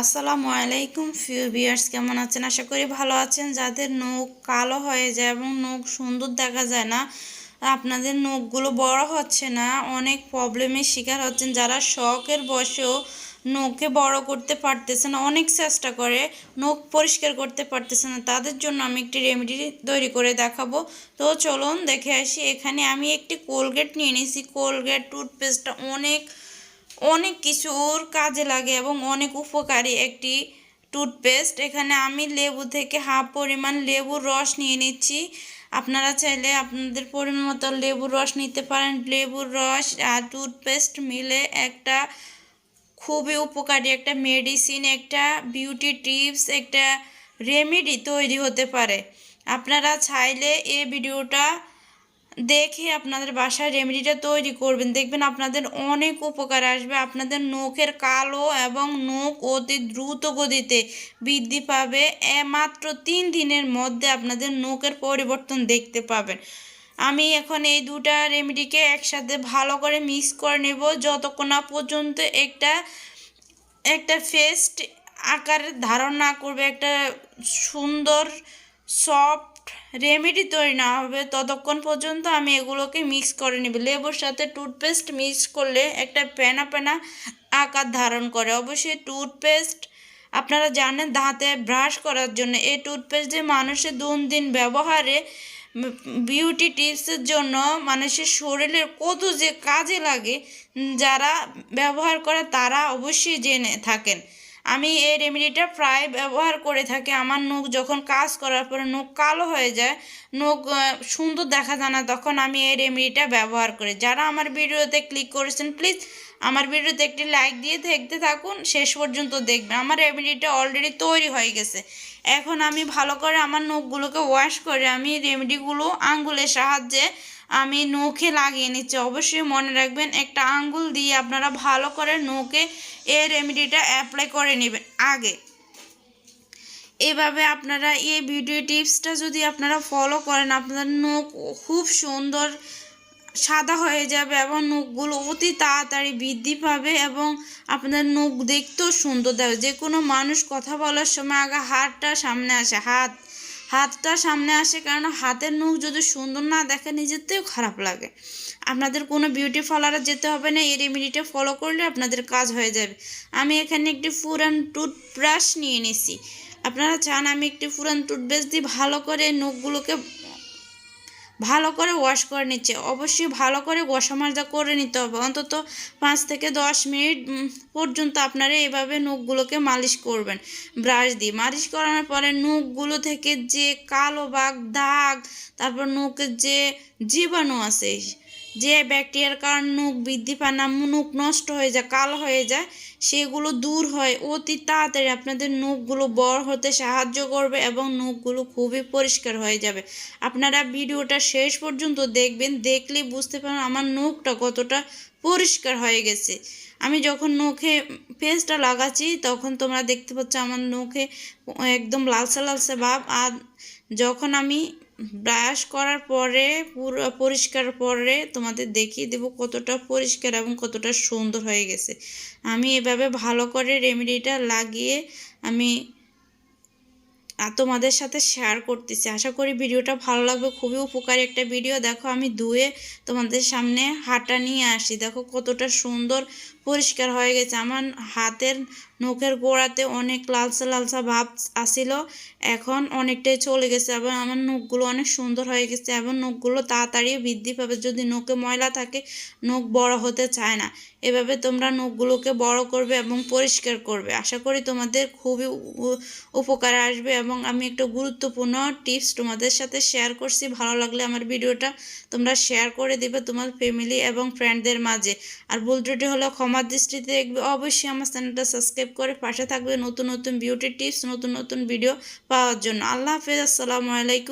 আসসালামু আলাইকুম ফিউ বিয়ার্স কেমন আছেন? আশা করি ভালো আছেন। যাদের নখ কালো হয়ে যায় এবং নখ সুন্দর দেখা যায় না, আপনাদের নখগুলো বড় হচ্ছে না, অনেক প্রবলেমের শিকার হচ্ছেন। যারা শখের বসেও নখকে বড় করতে পারতেছে না, অনেক চেষ্টা করে, নখ পরিষ্কার করতে পারতেছে না, তাদের জন্য আমি একটি রেমেডি তৈরি করে দেখাবো। তো চলুন দেখে আসি। এখানে আমি একটি কোলগেট নিয়ে নিয়েছি কোলগেট টুথপেস্টটা অনেক অনেক কিছুর কাজে লাগে এবং অনেক উপকারী একটি টুথপেস্ট। এখানে আমি লেবু থেকে হাফ পরিমাণ লেবুর রস নিয়ে নিচ্ছি। আপনারা চাইলে আপনাদের পরিমাণ মতো লেবুর রস নিতে পারেন। লেবুর রস আর টুথপেস্ট মিলে একটা খুবই উপকারী একটা মেডিসিন, একটা বিউটি টিপস, একটা রেমেডি তৈরি হতে পারে। আপনারা চাইলে এই ভিডিওটা দেখে আপনাদের বাসায় রেমেডিটা তৈরি করবেন। দেখবেন আপনাদের অনেক উপকার আসবে। আপনাদের নখের কালো এবং নখ অতি দ্রুত গতিতে বৃদ্ধি পাবে। এ মাত্র তিন দিনের মধ্যে আপনাদের নখের পরিবর্তন দেখতে পাবেন। আমি এখন এই দুটা রেমেডিকে একসাথে ভালো করে মিক্স করে নেব। যতক্ষণ না পর্যন্ত একটা একটা ফেস্ট আকারে ধারণ না করবে, একটা সুন্দর সফট রেমেডি তৈরি না হবে, ততক্ষণ পর্যন্ত আমি এগুলোকে মিক্স করে নেব। লেবুর সাথে টুথপেস্ট মিক্স করলে একটা পেনা পেনা আকার ধারণ করে। অবশ্যই টুথপেস্ট আপনারা জানেন দাঁতে ব্রাশ করার জন্য, এই টুথপেস্ট যে মানুষের দিন ব্যবহারে বিউটি টিপসের জন্য মানুষের শরীরের কত যে কাজে লাগে, যারা ব্যবহার করে তারা অবশ্যই জেনে থাকেন। আমি এই রেমেডিটা প্রায় ব্যবহার করে থাকি। আমার নখ যখন কাজ করার পরে নখ কালো হয়ে যায়, নখ সুন্দর দেখা যায় না, তখন আমি এই রেমেডিটা ব্যবহার করি। যারা আমার ভিডিওতে ক্লিক করেছেন প্লিজ আমার ভিডিওতে একটি লাইক দিয়ে দেখতে থাকুন, শেষ পর্যন্ত দেখবেন। আমার রেমেডিটা অলরেডি তৈরি হয়ে গেছে। এখন আমি ভালো করে আমার নখগুলোকে ওয়াশ করে আমি রেমেডিগুলো আঙ্গুলের সাহায্যে আমি নখে লাগিয়ে নিচ্ছি। অবশ্যই মনে রাখবেন, একটা আঙ্গুল দিয়ে আপনারা ভালো করে নখে এই রেমেডিটা অ্যাপ্লাই করে নেবেন আগে। এভাবে আপনারা এই ভিডিও টিপসটা যদি আপনারা ফলো করেন, আপনাদের নখ খুব সুন্দর সাদা হয়ে যাবে এবং নখগুলো অতি তাড়াতাড়ি বৃদ্ধি পাবে এবং আপনাদের নখ দেখতেও সুন্দর দেবে। যে কোনো মানুষ কথা বলার সময় আগে হাতটা সামনে আসে, হাত হাতটা সামনে আসে কারণ হাতের নখ যদি সুন্দর না দেখে নিজেতেও খারাপ লাগে। আপনাদের কোনো বিউটি পার্লারে যেতে হবে না, এই রেমেডিটা ফলো করলে আপনাদের কাজ হয়ে যাবে। আমি এখানে একটি ফুরান টুথব্রাশ নিয়ে নিছি আপনারা চান আমি একটি ফুরান টুথব্রাশ দিয়ে ভালো করে নখগুলোকে ভালো করে ওয়াশ করে নিচ্ছে। অবশ্যই ভালো করে গোসা মাজা করে নিতে হবে। অন্তত পাঁচ থেকে দশ মিনিট পর্যন্ত আপনারা এভাবে নখগুলোকে মালিশ করবেন। ব্রাশ দিয়ে। মালিশ করানোর পরে নখগুলো থেকে যে কালো বাঘ, দাগ, তারপর নখের যে জীবাণু আছে যে ব্যাকটেরিয়ার কারণ নখ বৃদ্ধি পায় না, নখ নষ্ট হয়ে যায়, কালো হয়ে যায়, সেগুলো দূর হয়। অতি তাড়াতাড়ি আপনাদের নখগুলো বড় হতে সাহায্য করবে এবং নখগুলো খুবই পরিষ্কার হয়ে যাবে। আপনারা ভিডিওটা শেষ পর্যন্ত দেখবেন, দেখলে বুঝতে পারেন আমার নখটা কতটা পরিষ্কার হয়ে গেছে। আমি যখন নখে পেস্টটা লাগাচ্ছি, তখন তোমরা দেখতে পাচ্ছ আমার নখে একদম লালসা লালসা ভাব আর যখন আমি ব্রাশ করার পরে, পুরো পরিষ্কার পরে তোমাদের দেখিয়ে দেবো কতটা পরিষ্কার এবং কতটা সুন্দর হয়ে গেছে। আমি এভাবে ভালো করে রেমেডিটা লাগিয়ে আমি তোমাদের সাথে শেয়ার করতেছি। আশা করি ভিডিওটা ভালো লাগবে। খুবই উপকারী একটা ভিডিও দেখো, আমি ধুয়ে তোমাদের সামনে হাঁটা নিয়ে আসি। দেখো কতটা সুন্দর পরিষ্কার হয়ে গেছে। আমার হাতের নখের গোড়াতে অনেক লালসা লালসা ভাব আসিল। এখন অনেকটাই চলে গেছে এবং আমার নখগুলো অনেক সুন্দর হয়ে গেছে এবং নখগুলো তাড়াতাড়ি বৃদ্ধি পাবে। যদি নখে ময়লা থাকে, নখ বড় হতে চায় না। এভাবে তোমরা নখগুলোকে বড় করবে এবং পরিষ্কার করবে। আশা করি তোমাদের খুবই উপকার আসবে এবং আমি একটা গুরুত্বপূর্ণ টিপস তোমাদের সাথে শেয়ার করছি। ভালো লাগলে আমার ভিডিওটা তোমরা শেয়ার করে দিবে তোমার ফ্যামিলি এবং ফ্রেন্ডদের মাঝে। আর ভুল ত্রুটি হলো ক্ষমার দৃষ্টিতে দেখবে। অবশ্যই আমার চ্যানেলটা সাবস্ক্রাইব করে পাশে থাকবে নতুন নতুন বিউটি টিপস নতুন নতুন ভিডিও পাওয়ার জন্য। আল্লাহ হাফেজ, আসসালামু আলাইকুম।